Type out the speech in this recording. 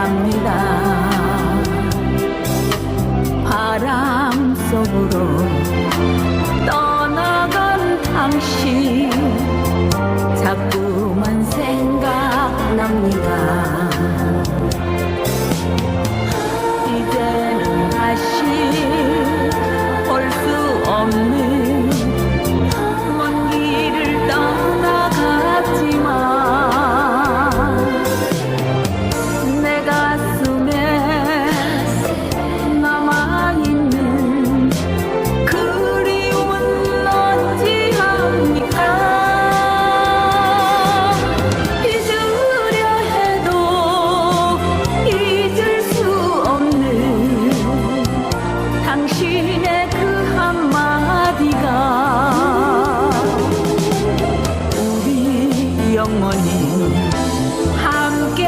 떠납니다. 바람 속으로 떠나간 당신. 영원히 함께